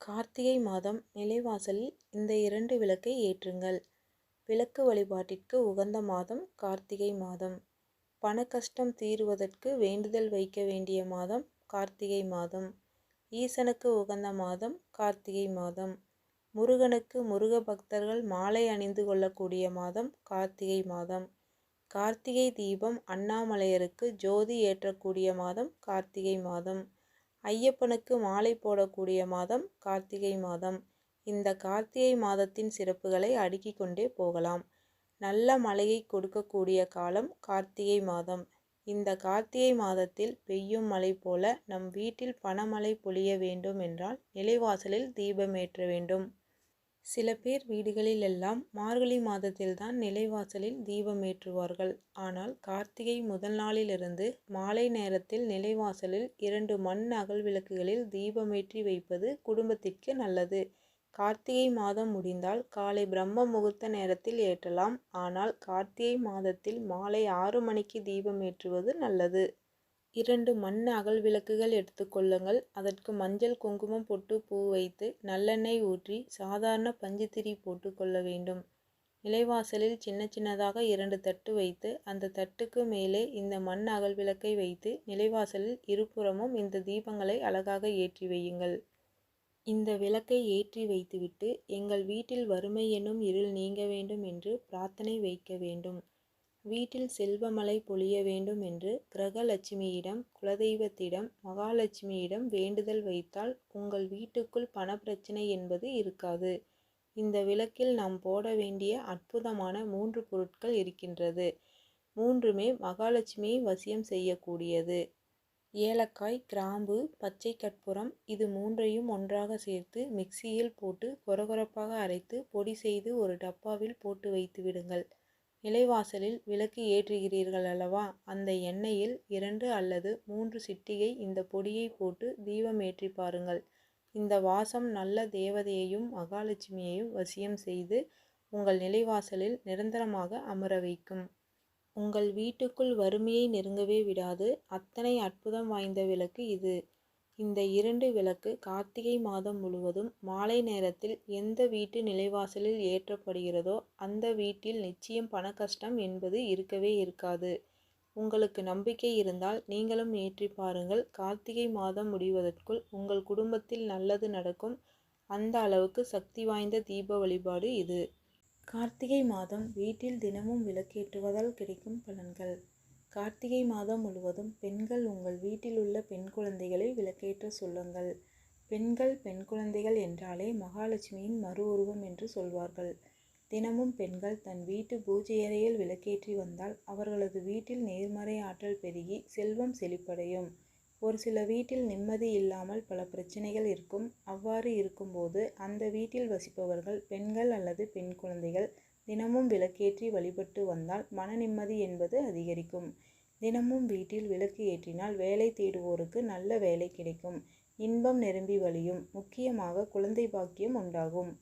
கார்த்திகை மாதம் நிலைவாசலில் இந்த இரண்டு விளக்கை ஏற்றுங்கள். விளக்கு வழிபாட்டிற்கு உகந்த மாதம் கார்த்திகை மாதம். பணக்கஷ்டம் தீருவதற்கு வேண்டுதல் வைக்க வேண்டிய மாதம் கார்த்திகை மாதம். ஈசனுக்கு உகந்த மாதம் கார்த்திகை மாதம். முருகனுக்கு முருக பக்தர்கள் மாலை அணிந்து கொள்ளக்கூடிய மாதம் கார்த்திகை மாதம். கார்த்திகை தீபம் அண்ணாமலையருக்கு ஜோதி ஏற்றக்கூடிய மாதம் கார்த்திகை மாதம். ஐயப்பனுக்கு மாலை போடக்கூடிய மாதம் கார்த்திகை மாதம். இந்த கார்த்திகை மாதத்தின் சிறப்புகளை அடுக்கிக் கொண்டே போகலாம். நல்ல மழையை கொடுக்கக்கூடிய காலம் கார்த்திகை மாதம். இந்த கார்த்திகை மாதத்தில் பெய்யும் மழை போல நம் வீட்டில் பணமழை பொழிய வேண்டும் என்றால் நிலைவாசலில் தீபமேற்ற வேண்டும். சில பேர் வீடுகளில் எல்லாம் மார்கழி மாதத்தில்தான் நிலைவாசலில் தீபம் ஏற்றுவார்கள். ஆனால் கார்த்திகை முதல் நாளிலிருந்து மாலை நேரத்தில் நிலைவாசலில் இரண்டு மண் அகல் விளக்குகளில் தீபமேற்றி வைப்பது குடும்பத்திற்கு நல்லது. கார்த்திகை மாதம் முடிந்தால் காலை பிரம்ம முகூர்த்த நேரத்தில் ஏற்றலாம். ஆனால் கார்த்திகை மாதத்தில் மாலை ஆறு மணிக்கு தீபம் ஏற்றுவது நல்லது. இரண்டு மண் அகல் விளக்குகள் எடுத்துக்கொள்ளுங்கள் அதற்கு மஞ்சள் குங்குமம் பொட்டு பூ வைத்து நல்லெண்ணெய் ஊற்றி சாதாரண பஞ்சுத்திரி போட்டு கொள்ள வேண்டும். நிலைவாசலில் சின்ன சின்னதாக இரண்டு தட்டு வைத்து அந்த தட்டுக்கு மேலே இந்த மண் அகல் விளக்கை வைத்து நிலைவாசலில் இருபுறமும் இந்த தீபங்களை அழகாக ஏற்றி வையுங்கள். இந்த விளக்கை ஏற்றி வைத்துவிட்டு எங்கள் வீட்டில் வறுமை எனும் இருள் நீங்க வேண்டும் என்று பிரார்த்தனை வைக்க வேண்டும். வீட்டில் செல்வமழை பொழிய வேண்டும் என்று கிரகலட்சுமியிடம் குலதெய்வத்திடம் மகாலட்சுமியிடம் வேண்டுதல் வைத்தால் உங்கள் வீட்டுக்குள் பணப்பிரச்சனை என்பது இருக்காது. இந்த விளக்கில் நாம் போட வேண்டிய அற்புதமான மூன்று பொருட்கள் இருக்கின்றது. மூன்றுமே மகாலட்சுமியை வசியம் செய்யக்கூடியது. ஏலக்காய் கிராம்பு பச்சை கற்பூரம் இது மூன்றையும் ஒன்றாக சேர்த்து மிக்சியில் போட்டு கொரகொரப்பாக அரைத்து பொடி செய்து ஒரு டப்பாவில் போட்டு வைத்து விடுங்கள். நிலைவாசலில் விளக்கு ஏற்றுகிறீர்கள் அல்லவா? அந்த எண்ணெயில் இரண்டு அல்லது மூன்று சிட்டிகை இந்த பொடியை போட்டு தீபம் ஏற்றி பாருங்கள். இந்த வாசம் நல்ல தேவதையையும் மகாலட்சுமியையும் வசியம் செய்து உங்கள் நிலைவாசலில் நிரந்தரமாக அமர வைக்கும். உங்கள் வீட்டுக்குள் வறுமையை நெருங்கவே விடாது. அத்தனை அற்புதம் வாய்ந்த விளக்கு இது. இந்த இரண்டு விளக்கு கார்த்திகை மாதம் முழுவதும் மாலை நேரத்தில் எந்த வீட்டு நிலைவாசலில் ஏற்றப்படுகிறதோ அந்த வீட்டில் நிச்சயம் பண கஷ்டம் என்பது இருக்கவே இருக்காது. உங்களுக்கு நம்பிக்கை இருந்தால் நீங்களும் ஏற்றி பாருங்கள். கார்த்திகை மாதம் முடிவதற்குள் உங்கள் குடும்பத்தில் நல்லது நடக்கும். அந்த அளவுக்கு சக்தி வாய்ந்த தீப வழிபாடு இது. கார்த்திகை மாதம் வீட்டில் தினமும் விளக்கேற்றுவதால் கிடைக்கும் பலன்கள். கார்த்திகை மாதம் முழுவதும் பெண்கள் உங்கள் வீட்டில் உள்ள பெண் குழந்தைகளை விளக்கேற்ற சொல்லுங்கள். பெண்கள் பெண் குழந்தைகள் என்றாலே மகாலட்சுமியின் மறு உருவம் என்று சொல்வார்கள். தினமும் பெண்கள் தன் வீட்டு பூஜை அறையில் விளக்கேற்றி வந்தால் அவர்களது வீட்டில் நேர்மறை ஆற்றல் பெருகி செல்வம் செழிப்படையும். ஒரு சில வீட்டில் நிம்மதி இல்லாமல் பல பிரச்சனைகள் இருக்கும். அவ்வாறு இருக்கும்போது அந்த வீட்டில் வசிப்பவர்கள் பெண்கள் அல்லது பெண் குழந்தைகள் தினமும் விளக்கேற்றி வழிபட்டு வந்தால் மன நிம்மதி என்பது அதிகரிக்கும். தினமும் வீட்டில் விளக்கு ஏற்றினால் வேலை தேடுவோருக்கு நல்ல வேலை கிடைக்கும். இன்பம் நிரம்பி வழியும். முக்கியமாக குழந்தை பாக்கியம் உண்டாகும்.